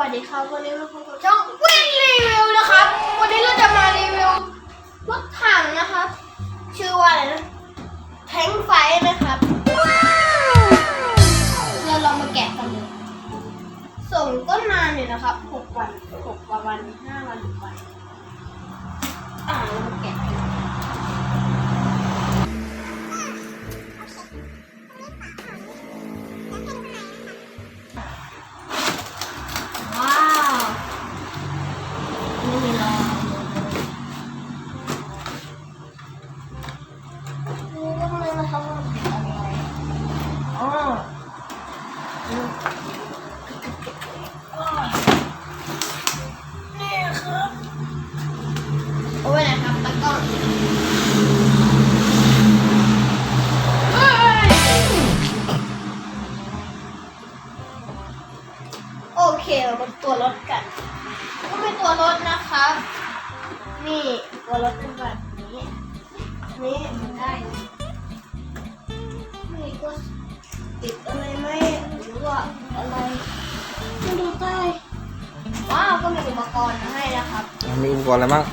วัสดีครับวันนี้เราพบกับช่องวิ่งรีวิวนะครับ วันนี้เราจะมารีวิวรถถังนะครับ ชื่อว่าอะไรนะแทงไฟนะครับเราลองมาแกะกันเลยส่งก็นานอยู่นะครับหกวันหกกว่าวันห้าวันหกวันอ่าเรามาแกะ นี่ครับเอาไว้ไหนครับตะกล้องเอ้ยโอเคเรามาตัวรถกันก็เป็นตัวรถนะครับ นี่ตัวรถเป็นแบบนี้นี่มันได้นี่ก็ติดอะไรไหมหรือว่าอะไร ไม่ดูใต้ ว้าวก็มีอุปกรณ์มาให้นะครับ มีอุปกรณ์อะไรบ้าง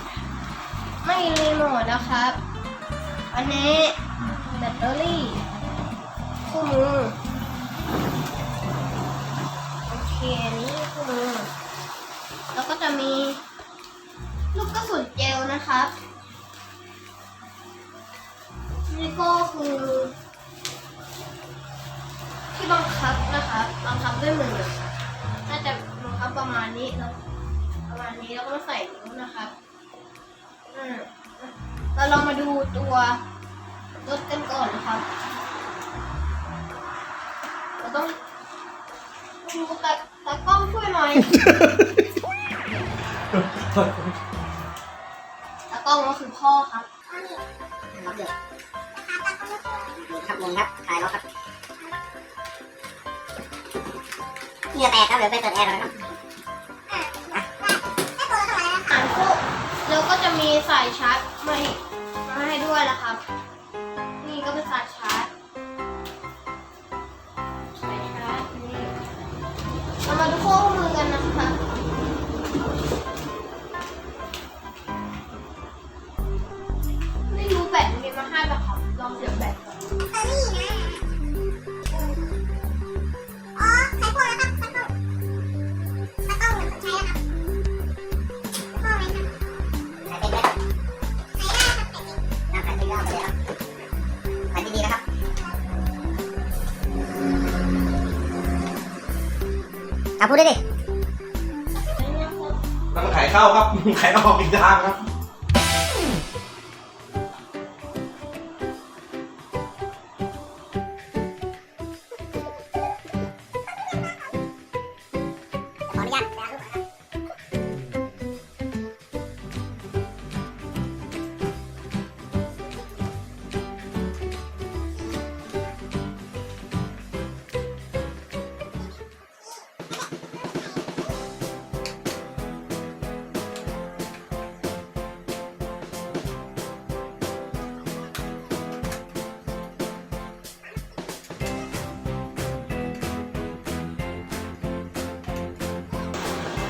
ไม่รีโมทนะครับ อันนี้แบตเตอรี่คู่มือ โอเคอันนี้คู่มือ แล้วก็จะมี ลูกกระสุนเจลนะครับ นี่ก็คือ ที่บังคับนะครับ บังคับด้วยมือน่าจะบังคับ ประมาณนี้แล้วประมาณนี้แล้วก็ใส่นิ้วนะครับอืมเราลองมาดูตัวรถกันก่อนนะครับ เราต้องดูตาตากล้องช่วยหน่อยตากล้องก็คือพ่อครับครับเดือดนี่ครับงงครับถ่ายแล้วครับเหงื่อแตกครับเดี๋ยวไปเปิดแอร์ก่อนนะครับ แล้วก็จะมีสายชาร์จมาให้มาให้ด้วยนะครับ นี่ก็เป็นสายชาร์จสายชาร์จนี่เรามาดูข้อมือกันนะคะ อาพูดได้ดิ แล้วมันขายเข้าครับ ขายออกอีกทางครับ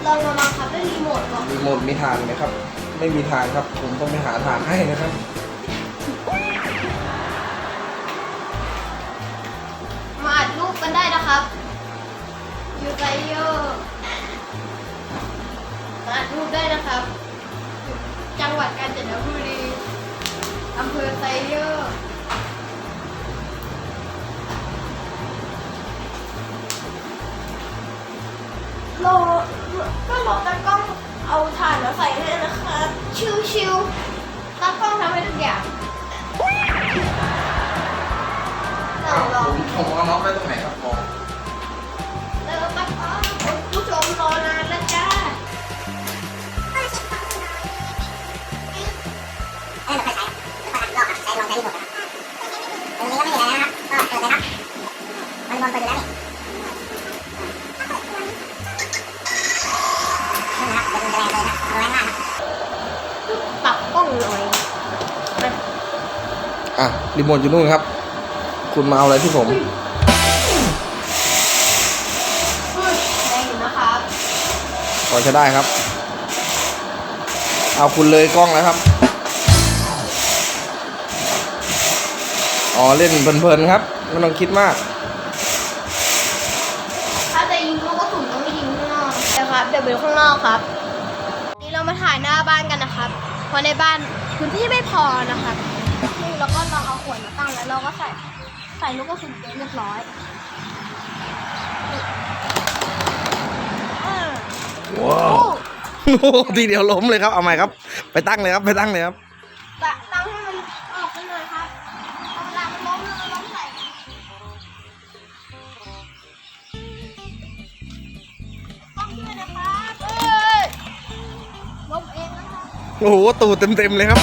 เรามาบังคับด้วยรีโมทก่อนรีโมทมีทางไหมครับ ไม่มีทางครับ ผมต้องไปหาทางให้นะครับมาอัดรูปกันได้นะครับยูไซเยอร์มาอัดรูปได้นะครับ จังหวัดกาญจนบุรีอำเภอไซเยอร์รอ ก็รอตากล้องเอาถ่านมาใส่ให้นะครับชิวๆตากล้องทำให้ทุกอย่างเราลองผมเอาน้องไปตรงไหนครับมองแล้วก็คุณผู้ชมรอนานแล้วจ้าเอ้ยเราไปใช้เราไปลอกครับใช้ลองใช้รีโมทนะครับตรงนี้ก็ไม่มีอะไรนะครับก็เปิดเลยครับมันบอลเปิดอยู่แล้วนี่นั่น อะรีโมทอยู่นู่นครับ คุณมาเอาอะไรที่ผมได้อยู่นะครับพอจะได้ครับ เอาคุณเลยกล้องแล้วครับ อ๋อเล่นเพลินๆครับไม่ต้องคิดมาก ถ้าจะยิงลูกกระสุนต้องไม่ยิงข้างนอกนะครับเดี๋ยวไปดูข้างนอกครับ นี่เรามาถ่ายหน้าบ้านกันนะครับ เพราะในบ้านพื้นที่ไม่พอนะครับ ขวดมาตั้งแล้วเราก็ใส่ใส่ลูกกระสุนเรียบร้อยอ่าว้าวทีเดียวล้มเลยครับ เอาใหม่ครับ ไปตั้งเลยครับ ไปตั้งเลยครับตะตั้งให้มันออกไปหน่อยครับเอาเวลามันล้มแล้วเราล้มใส่ต้องด้วยนะครับเอ้ยล้มเองนะครับโอ้โห ตูดเต็มๆเลยครับ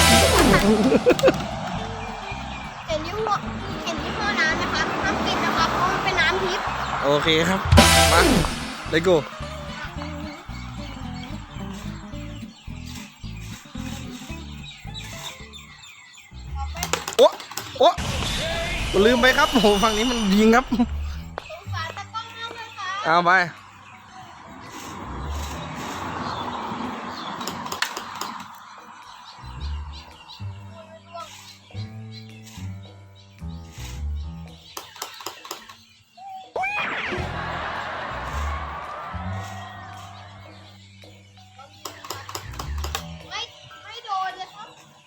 โอเคครับ มาเลยกูโอ้โอ้ลืมไปครับโอ้โหฝั่งนี้มันยิงครับสงสารตะกล้องมากเลยครับเอาไป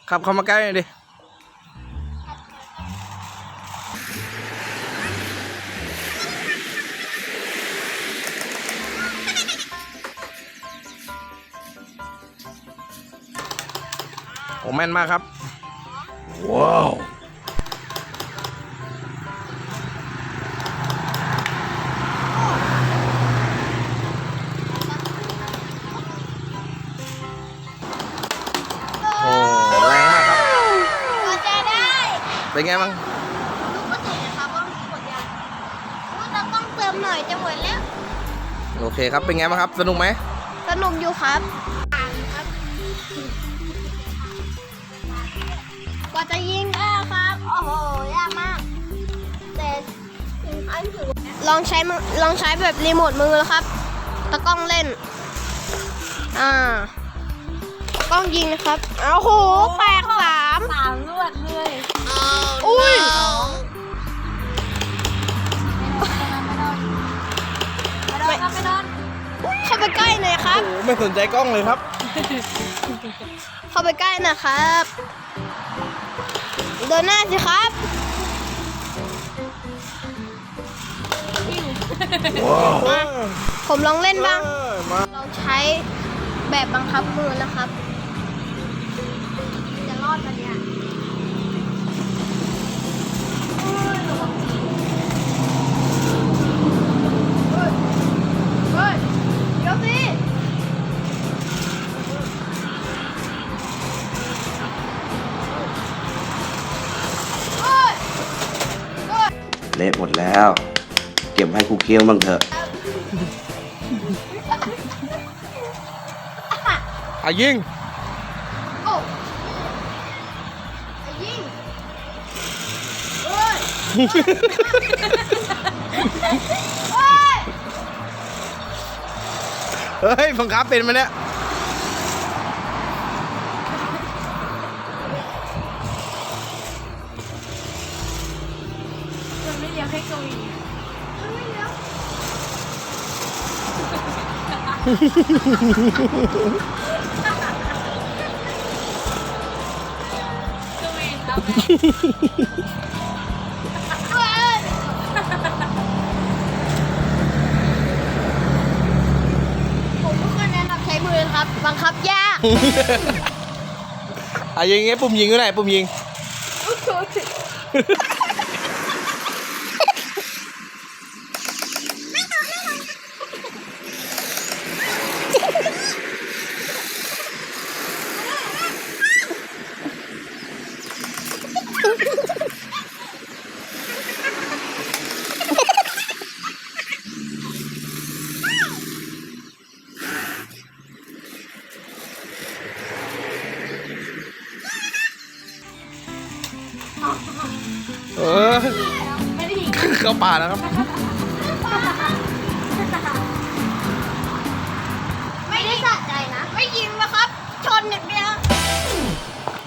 ขับเข้ามาใกล้หน่อยดิโอ้แม่นมากครับ ว้าว เป็นไงบ้างลูกกระสุนนะครับว่ามีผลยางอุ๊ยเราต้องเติมหน่อยจะหมดแล้ว โอเคครับ เป็นไงบ้างครับ สนุกไหมสนุกอยู่ครับอ่านครับกว่าจะยิงได้ครับ โอ้โห ยากมาก แต่ถึงอันถือลองใช้มือลองใช้แบบรีโมทมือแล้วครับ ตะกล้องเล่น อ่ากล้องยิงนะครับอ้าวโหแปลกสาม สามลวดเลย อุ้ยไม่โดนครับไม่โดนเข้าไปใกล้หน่อยครับ โอ้ไม่สนใจกล้องเลยครับ เข้าไปใกล้นะครับเดินหน้าสิครับมาผมลองเล่นบ้างมาเราใช้แบบบังคับมือนะครับ จะรอดปะเนี่ย เละหมดแล้ว เก็บให้กูเคี้ยวบ้างเถอะอะยิงโอ้ไอ้ยิงเฮ้ยเฮ้ยเฮ้ยบังคับเป็นไหมเนี่ย กวีเอาไหมเฮ้ยผมไม่ควรแนะนำใช้มือนะครับ บังคับยาก อะยิงไงปุ่มยิงอยู่ไหนปุ่มยิง ป่าแล้วครับ ไม่ได้ได้ยิงนะครับ ชนอย่างเดียว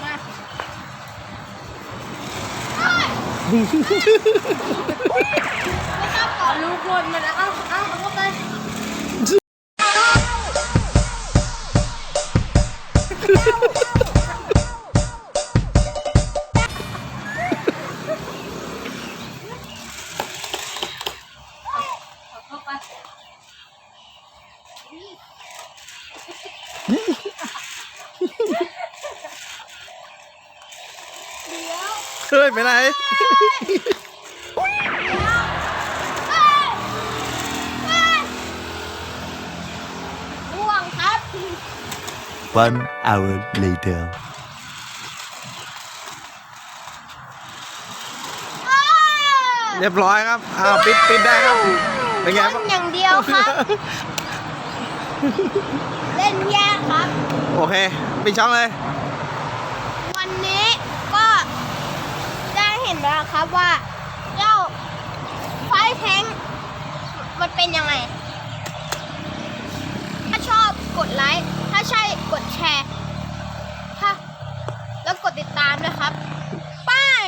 มาเอ้ยนะครับขอลูกวนมันนะเอาเอาเอาเข้าไป เฮ้ยไปไหนร่วงครับ One hour later. เรียบร้อยครับอ้าวปิดปิดได้ครับ เป็นไงชบ้าง อย่างเดียวครับ เล่นแย่ครับ โอเคปิดช่องเลย วันนี้ก็ได้เห็น แล้วครับว่าเจ้าไฟแทงค์มันเป็นยังไง ถ้าชอบกดไลค์ ถ้าใช่กดแชร์ถ้าแล้วกดติดตามนะครับไป้าย